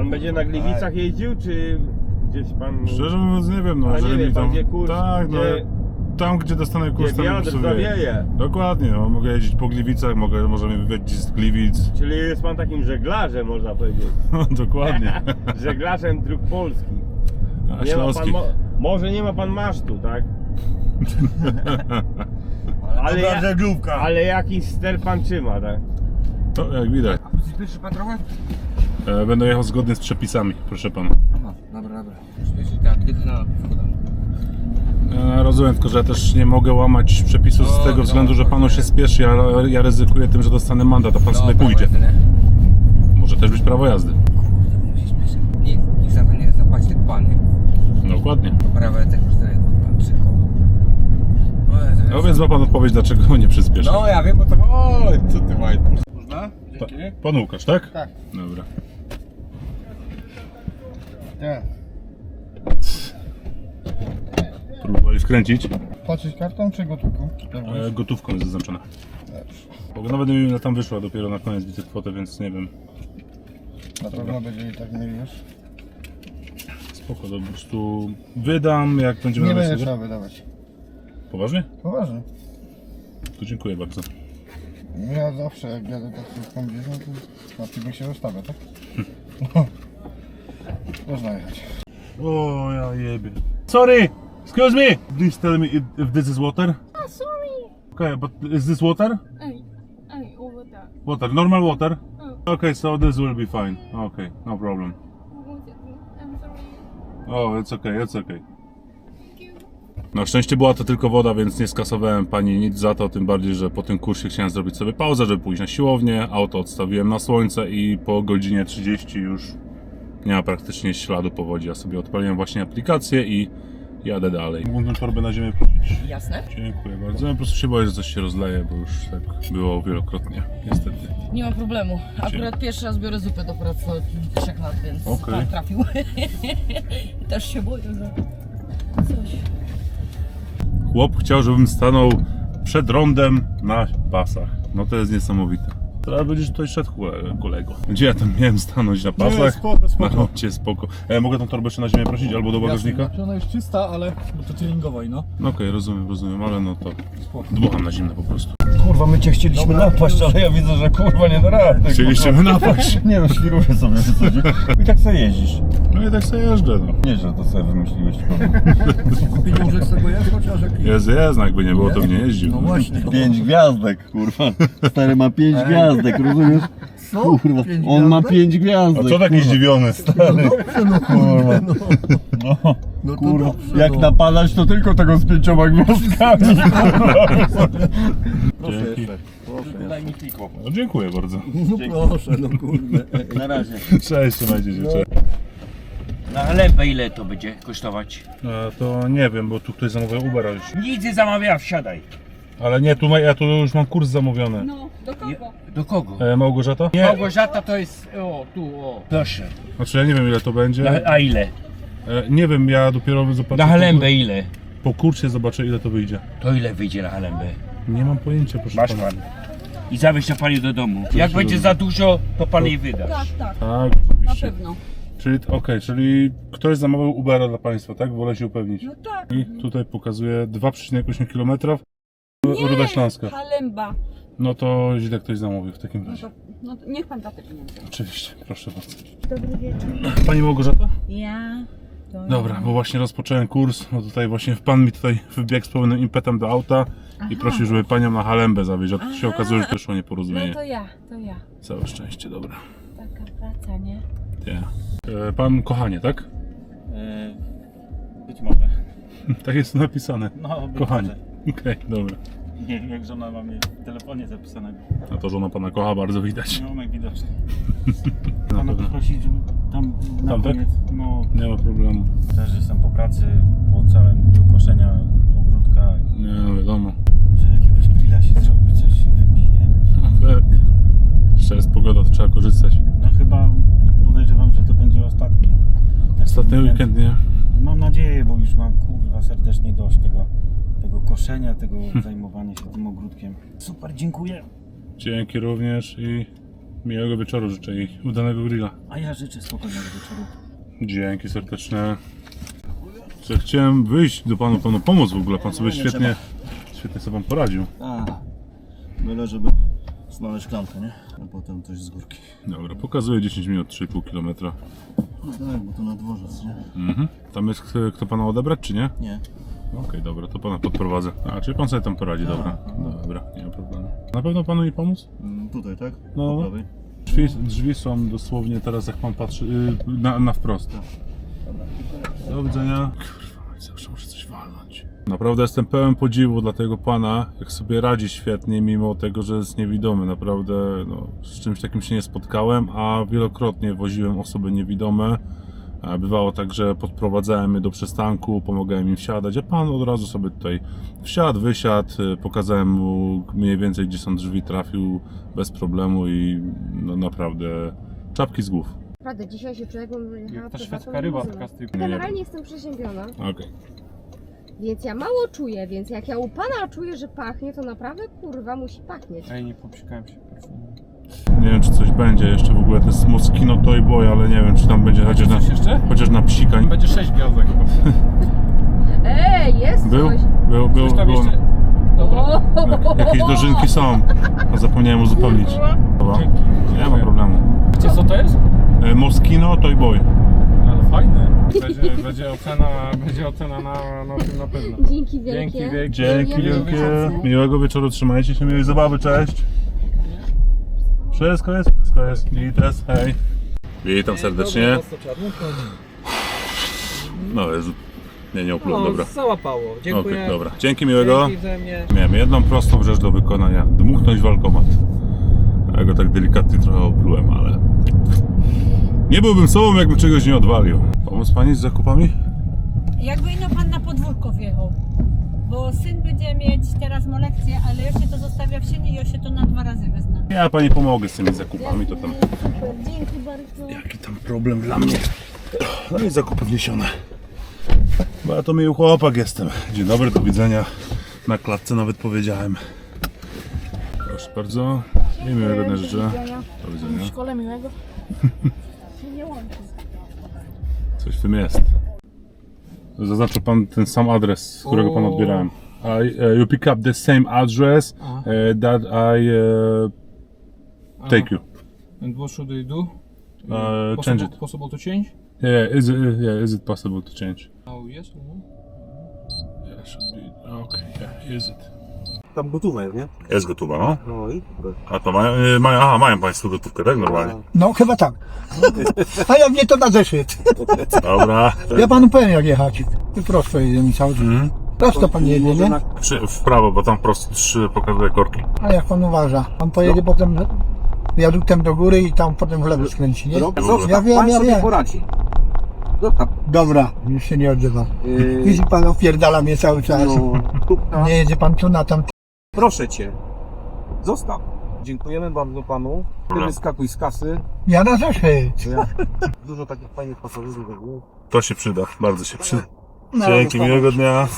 Pan będzie na Gliwicach jeździł, czy gdzieś pan... Szczerze mówiąc nie wiem, no A nie jeżeli wie mi pan, tam... gdzie kurs, tak, no, gdzie- tam gdzie dostanę kurs, tam wiatr sobie- zawieje. Dokładnie, no, mogę jeździć po Gliwicach, mogę, możemy wywiedzieć z Gliwic. Czyli jest pan takim żeglarzem, można powiedzieć. No, dokładnie. Żeglarzem dróg polskich. A Nie ma pan, śląskich. mo- może nie ma pan masztu, tak? Ale, dobra ja- żeglówka. Ale jakiś ster pan trzyma, tak? To jak widać. Przyspieszy pan trochę? E, będę jechał zgodnie z przepisami, proszę pana. No, dobra, dobra. Tak, wchoda. E, rozumiem, tylko że ja też nie mogę łamać przepisów z No, tego no, względu, że panu się spieszy, ja, ja ryzykuję tym, że dostanę mandat, a pan sobie pójdzie. Może też być prawo jazdy. Kurde, musi śpieszyć. Nikt, nikt za to nie zapłaci, tylko pan, nie? Dokładnie. Prawa ręce kosztuje pan trzy koła. O, Jezu, No więc ma pan odpowiedź, dlaczego nie przyspieszę. No ja wiem, bo to... O, co ty Majt? Można? Pa, Dzięki. pan Łukasz, tak? Tak. Dobra. Nie. Próbowali wkręcić. Płacić kartą czy gotówką? E, gotówką jest zaznaczona. Bo nawet nie wiem ile tam wyszło, dopiero na koniec widzę kwotę, więc nie wiem. Na pewno będzie i tak mniej już. Spoko, to po prostu wydam, jak będziemy Nie na będzie trzeba wydawać. Poważnie? Poważnie. To dziękuję bardzo. Ja zawsze jak jadę taksówką gdzieś, no to na piwo się rozstawia, tak? Można jechać. O, ja jebie. Sorry! Excuse me! Please tell me if, if this is water. Ah, sorry. Okay, but is this water? Ay, ay, over there. Water, normal water? Oh, Okay, so this will be fine. Okay, no problem. I'm sorry. Oh, it's okay, it's okay. Thank you. Na szczęście była to tylko woda, więc nie skasowałem pani nic za to, tym bardziej, że po tym kursie chciałem zrobić sobie pauzę, żeby pójść na siłownię, auto odstawiłem na słońce i po godzinie 30 już nie ma praktycznie śladu po wodzie. Ja sobie odpaliłem właśnie aplikację i jadę dalej. Mógłbym torbę na ziemię prosić? Jasne. Dziękuję bardzo. Ja po prostu się boję, że coś się rozleje, bo już tak było wielokrotnie, niestety. Nie ma problemu. Akurat pierwszy raz biorę zupę do pracy od trzech lat, więc Okej. pan trafił. Też się boję, że coś. Chłop chciał, żebym stanął przed rondem na pasach. No to jest niesamowite. Teraz będziesz tutaj szedł kole- kolego. Gdzie ja tam miałem stanąć na pasach? spoko, Na rondzie, spoko. E, mogę tą torbę jeszcze na ziemię prosić albo do bagażnika? Jasne, Ona jest czysta, ale bo to tuningowej, no. No okej, rozumiem, rozumiem, ale no to dmucham na zimne po prostu. Kurwa, my cię chcieliśmy napaść, ale ja widzę, że kurwa nie da rady. Chcieliście mnie napaść. Nie no, świruję sobie w zasadzie. I tak sobie jeździsz. No i tak sobie jeżdżę, no. Nie, że to sobie wymyśliłeś. Pieniążek z tego jest, chociaż jak Jest, jest, no jakby nie było, to mnie jeździł. No właśnie. Pięć gwiazdek, kurwa. Stary ma pięć gwiazdek, rozumiesz? Co? Kurwa, Pięć on ma gwiazdek? pięć gwiazdek. A co taki kurwa. zdziwiony, stary? Dobrze, no kurwa. No, No, no to kurwa, dobrze, jak no. napadać, to tylko tego z pięcioma gwiazdkami. Dzięki. Daj mi piko. No, dziękuję bardzo. No proszę, no kurde. Na razie. Cześć, trzymajcie się, cześć. Na lempę ile to będzie kosztować? E, to nie wiem, bo tu ktoś zamawiał Ubera już. Nic nie zamawia, wsiadaj. Ale nie, tu ma, ja tu już mam kurs zamówiony. No, do kogo? Do kogo? E, Małgorzata? Nie. Małgorzata to jest, o tu, o. Proszę. Znaczy ja nie wiem ile to będzie. Na, a ile? E, nie wiem, ja dopiero zobaczę. Na halembę ile? Po, kursie zobaczę ile to wyjdzie. To ile wyjdzie na halembę? Nie mam pojęcia, proszę Masz pana. pan. I zawieź to pani do domu. Jak będzie za dużo, to pan jej wydasz. Tak, tak, Tak, na oczywiście. pewno. Czyli okej, czyli ktoś zamawiał Ubera dla Państwa, tak? Wolę się upewnić. No tak. I tutaj pokazuje 2,8 km. Ruda Śląska. Halemba. No to źle ktoś zamówił w takim No razie. to, no to niech pan da te pieniądze. Oczywiście, proszę bardzo. Dobry wieczór. Pani Małgorzata? Ja. To Dobra, bo właśnie rozpocząłem kurs, no tutaj właśnie pan mi tutaj wbiegł z pełnym impetem do auta i prosił, żeby panią na halembę zawieźć, a tu się Aha. okazuje, że to szło No nieporozumienie. to ja, to ja. Całe szczęście, dobra. Taka praca, nie? Ja. E, Pan kochanie, tak? Być może. Tak jest tu napisane. No, być Kochanie. może. Okej, dobra. Nie wiem, jak żona ma mnie w telefonie zapisanego. A to żona pana kocha, bardzo widać. No, najwidoczniej. Na Pana pewno. poprosić, żeby tam na Tam, tak? koniec, no, Nie ma problemu. też jestem po pracy, po całym dniu koszenia ogródka, Nie, no wiadomo. że jakiegoś grilla się zrobi, coś się wypije. No, pewnie. Jeszcze jest pogoda, to trzeba korzystać. No chyba podejrzewam, że to będzie ostatni. taki Ostatni weekend, nie? Mam nadzieję, bo już mam kurwa serdecznie dość tego, tego tego zajmowania się tym ogródkiem. Super, dziękuję. Dzięki również i Miłego wieczoru życzę i udanego grilla. A ja życzę spokojnego wieczoru. Dzięki serdeczne. Że chciałem wyjść do panu, panu pomóc w ogóle. Pan sobie nie świetnie, świetnie sobie pan poradził. A, byle żeby znaleźć klamkę, nie? A potem coś z górki. Dobra, pokazuje 10 minut, 3,5 km. No tak, bo to na dworzec, nie? Mhm. Tam jest kto, kto pana odebrać, czy nie? Nie. Okej, dobra, to pana podprowadzę. A, czyli pan sobie tam poradzi, dobra. Dobra, nie ma problemu. Na pewno panu mi pomóc? Mm, Tutaj, tak? No. Po prawej. Drzwi, drzwi są dosłownie teraz, jak pan patrzy, yy, na, na wprost. Do widzenia. Kurwa, zawsze muszę coś walnąć. Naprawdę jestem pełen podziwu dla tego pana, jak sobie radzi świetnie, mimo tego, że jest niewidomy. Naprawdę no, z czymś takim się nie spotkałem, a wielokrotnie woziłem osoby niewidome. Bywało tak, że podprowadzałem je do przystanku, pomagałem im wsiadać, a pan od razu sobie tutaj wsiadł, wysiadł, y, pokazałem mu mniej więcej gdzie są drzwi, trafił bez problemu i no naprawdę czapki z głów. Naprawdę, dzisiaj się człowiek jechała Ta szwedzka ryba taka z. Generalnie jestem przeziębiona, Okej. więc ja mało czuję, więc jak ja u pana czuję, że pachnie, to naprawdę kurwa musi pachnieć. Ej, nie popsikałem się. Nie wiem czy coś będzie jeszcze w ogóle, to jest Moschino Toy Boy, ale nie wiem czy tam będzie chociaż na, jeszcze? chociaż na psika. Będzie 6 gwiazdek chyba. Ej, jest Był? coś! Był, był, Coś tam było. jeszcze... O, Jak, jakieś dożynki są, a zapomniałem uzupełnić. Dobra. Dzięki. Nie ma problemu. Wiecie co to jest? E, Moschino Toy Boy. Ale fajne. Będzie, będzie ocena, będzie ocena na, na tym na pewno. Dzięki wielkie. Dzięki wielkie. Dzięki wielkie. wieczoru. Miłego wieczoru, trzymajcie się, miłej zabawy, cześć. Wszystko jest, wszystko jest. Wites, hej. Witam serdecznie. No Jezu. Nie, nie oplułem, dobra. Załapało. Okej, dobra. Dzięki miłego. Miałem jedną prostą rzecz do wykonania. Dmuchnąć walkomat. Ja go tak delikatnie trochę oplułem, ale... Nie byłbym sobą, jakbym czegoś nie odwalił. Pomóc pani z zakupami? Jakby ino pan na podwórko wjechał. Bo syn będzie mieć teraz mu lekcję, ale już się to zostawia w sieni i już się to na dwa razy wezna. Ja pani pomogę z tymi zakupami, to tam... Super, dzięki bardzo. Jaki tam problem dla mnie. No i zakupy wniesione. Bo ja to miły chłopak jestem. Dzień dobry, do widzenia. Na klatce nawet powiedziałem. Proszę bardzo. I miłego dnia życzę. Do widzenia. szkole miłego. Coś w tym jest. Zaznaczył pan ten sam adres, z którego pan odbierałem. I, uh, you pick up the same address uh, that I uh, take you. And what should I do? Uh, change it. Possible to change? Yeah, is it, yeah, is it possible to change? Oh, yes or no? Yeah, should be. Okay, yeah, is it? Tam gotowe, nie? Jest gotowa, no. No i A to mają, y, mają, aha, mają Państwo gotówkę, tak? Normalnie. No chyba tak. A jak nie to na zeszyt. Dobra. Ja panu powiem jak jechać. I prosto jedziemy cały czas. Mhm. Prosto pan jedzie, nie? Przy, w prawo, bo tam prosto trzy pokazuje korki. A jak pan uważa? Pan pojedzie potem wiaduktem do góry i tam potem w lewo skręci, nie? Ja wiem, ja wiem. poradzi. Dobra, już się nie odzywa. Yy, Widzi pan opierdala mnie cały czas. no, Nie jedzie pan tu na tam. Proszę cię, zostaw. Dziękujemy bardzo panu. Ty Dobra. wyskakuj z kasy. Ja na zeszyt. Dużo takich fajnych pasażerów. To się przyda, bardzo się przyda. No, Dzięki, to- miłego dnia.